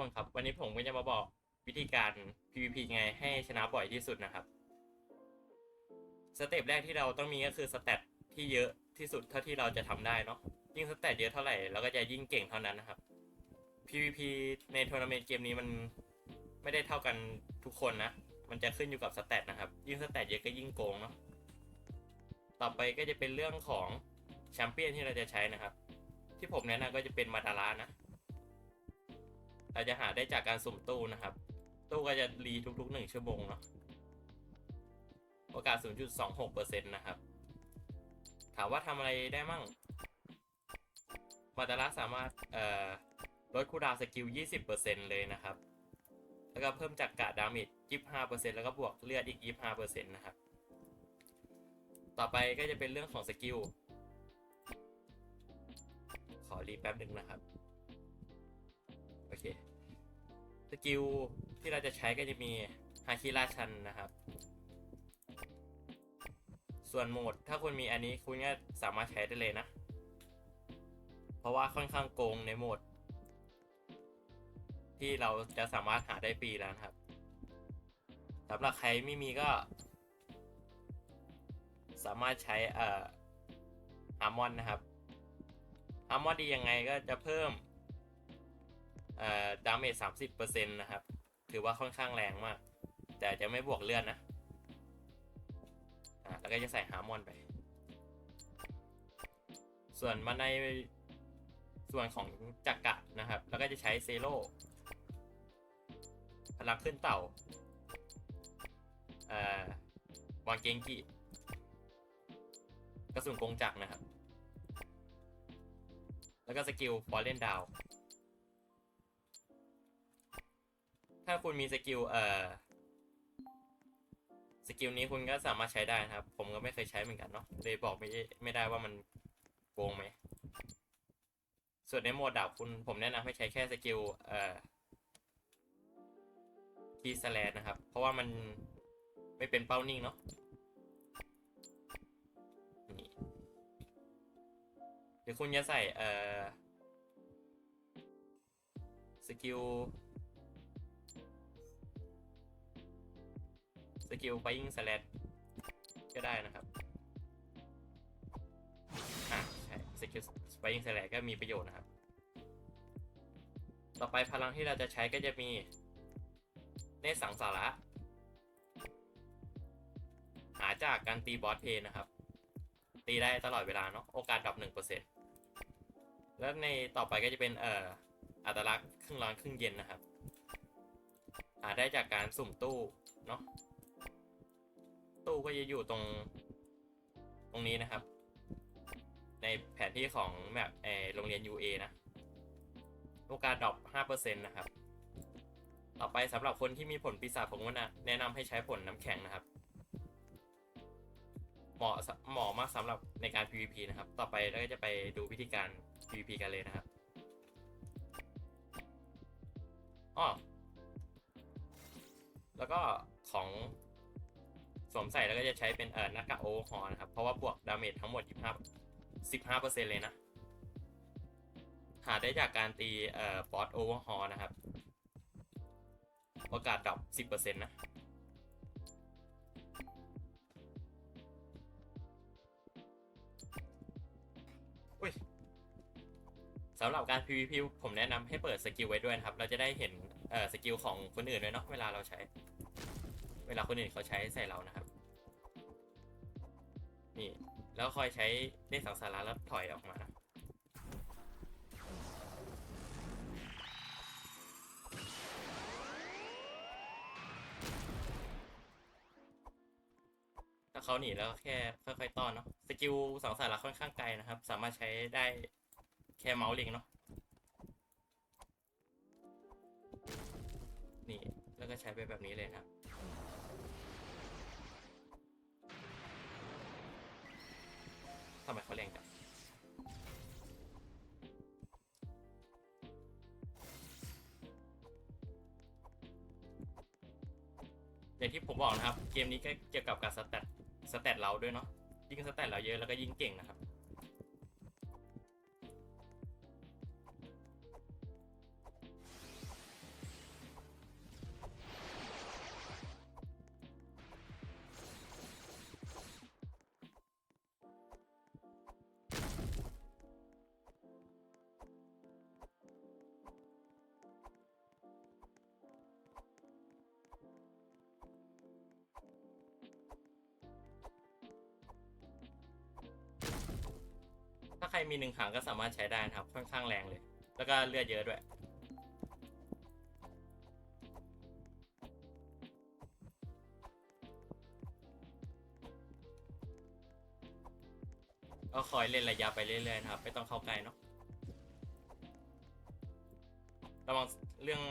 คนครับ วันนี้ผมก็จะมาบอกวิธีการ PVP ไงให้ชนะบ่อยที่สุดนะครับ สเต็ปแรกที่เราต้องมีก็คือสเตตที่เยอะที่สุดเท่าที่เราจะทำได้เนาะ ยิ่งสเตตเยอะเท่าไหร่เราก็จะยิ่งเก่งเท่านั้นนะครับ PVP ในทัวร์นาเมนต์เกมนี้มันไม่ได้เท่ากันทุกคนนะ มันจะขึ้นอยู่กับสเตตนะครับ ยิ่งสเตตเยอะก็ยิ่งโกงเนาะ ต่อไปก็จะเป็นเรื่องของแชมเปี้ยนที่เราจะใช้นะครับ ที่ผมแนะนำก็จะเป็นมาดารานะ เราจะหาได้จากการสุ่มตู้นะครับ ตู้ก็จะรีทุกๆหนึ่งชั่วโมงเนาะโอกาส 0.26%นะครับ ถามว่าทำอะไรได้มั่ง มาดาราสามารถเอ่อลดคูดาวสกิล 20%เลยนะครับ แล้วก็เพิ่มจากกะดาเมจ25%แล้วก็บวกเลือดอีก 25%นะครับ ต่อไปก็จะเป็นเรื่องของสกิล ขอรีแป๊บหนึ่งนะครับ สกิลที่เราจะใช้ก็จะมีฮาคิราชันนะครับ ส่วนโหมดถ้าคุณมีอันนี้คุณก็สามารถใช้ได้เลยนะ เพราะว่าค่อนข้างโกงในโหมด ที่เราจะสามารถหาได้ฟรีแล้วครับสำหรับใครไม่มีก็ สามารถใช้เอ่อฮาร์มอนนะครับฮาร์มอนดียังไงก็จะเพิ่ม ดาเมจสามสิบเปอร์เซ็นต์นะครับ ถือว่าค่อนข้างแรงมาก แต่จะไม่บวกเลือดนะอ่าแล้วก็จะใส่ฮาร์มอนไป ส่วนมาในส่วนของจักกะนะครับ แล้วก็จะใช้เซโร่พลังขึ้นเต่าอ่อวางเกงกิกระสุนกงจักรนะครับ แล้วก็สกิลฟอลเลนดาว ถ้าคุณมีสกิลเอ่อสกิลนี้คุณก็สามารถใช้ได้นะครับ ผมก็ไม่เคยใช้เหมือนกันเนาะเลยบอกไม่ไม่ได้ว่ามันโกงไหม ส่วนในโหมดดาบคุณผมแนะนำให้ใช้แค่สกิลเอ่อคีสแลนนะครับ เพราะว่ามันไม่เป็นเป้านิ่งเนาะนี่เดี๋ยวคุณจะใส่เอ่อสกิล สกิลไฟยิงสแลดก็ได้นะครับอะใช่สกิลไฟยิงสแลดก็มีประโยชน์นะครับ ต่อไปพลังที่เราจะใช้ก็จะมีเนสังสาระ หาจากการตีบอสเพลย์นะครับ ตีได้ตลอดเวลาเนาะโอกาสดรอปหนึ่งเปอร์เซ็นต์แล้วในต่อไปก็จะเป็นเอ่ออัตลักษณ์ครึ่งร้อนครึ่งเย็นนะครับหาได้จากการสุ่มตู้เนาะ ตู้ก็จะอยู่ตรง ตรงนี้นะครับ ในแผนที่ของแมปเอโรงเรียน UA นะ โอกาสดรอป5%นะครับ ต่อไปสำหรับคนที่มีผลปีศาจผมก็นะแนะนำให้ใช้ผลน้ำแข็งนะครับ เหมาะเหมาะมากสำหรับในการ PVP นะครับ ต่อไปเราก็จะไปดูวิธีการ PVP กันเลยนะครับอ้อแล้วก็ของ สวมใส่แล้วก็จะใช้เป็นเอ่อหน้ากากโอเวอร์ฮอลนะครับ เพราะว่าบวกดาเมจทั้งหมด 25 15%เลยนะ หาได้จากการตีเอ่อบอสโอเวอร์ฮอลนะครับ โอกาสดรอป10%นะอุ้ยสำหรับการ PVP ผมแนะนำให้เปิดสกิลไว้ด้วยนะครับ เราจะได้เห็นเอ่อสกิลของคนอื่นด้วยเนาะเวลาเราใช้ เวลาคนอื่นเขาใช้ใส่เรานะครับ นี่ แล้วคอยใช้ได้สังสาระแล้วถอยออกมานะถ้าเขาหนีแล้วแค่ค่อยๆต้อนเนาะสกิลสองสาระค่อนข้างไกลนะครับ สามารถใช้ได้แค่เมาส์เล็งเนาะนี่แล้วก็ใช้ไปแบบนี้เลยนะ อย่างที่ผมบอกนะครับ เกมนี้ก็เกี่ยวกับการสแตทสแตทเราด้วยเนาะยิ่งสแตทเราเยอะแล้วก็ยิ่งเก่งนะครับ ใครมีหนึ่งหางก็สามารถใช้ได้นะครับ ค่อนข้างแรงเลย แล้วก็เลือดเยอะด้วย ก็คอยเล่นระยะไปเรื่อยๆนะครับ ไม่ต้องเข้าใกล้เนาะ ระวังเรื่อง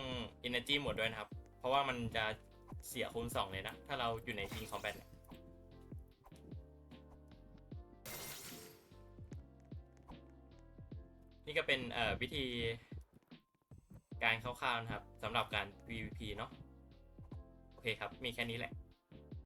energy หมดด้วยนะครับ เพราะว่ามันจะเสียคูณสองเลยนะ ถ้าเราอยู่ในทีมคอมแบทเนี่ย นี่ก็เป็นวิธีการคร่าวๆนะครับสำหรับการ PVP เนาะโอเคครับ มีแค่นี้แหละ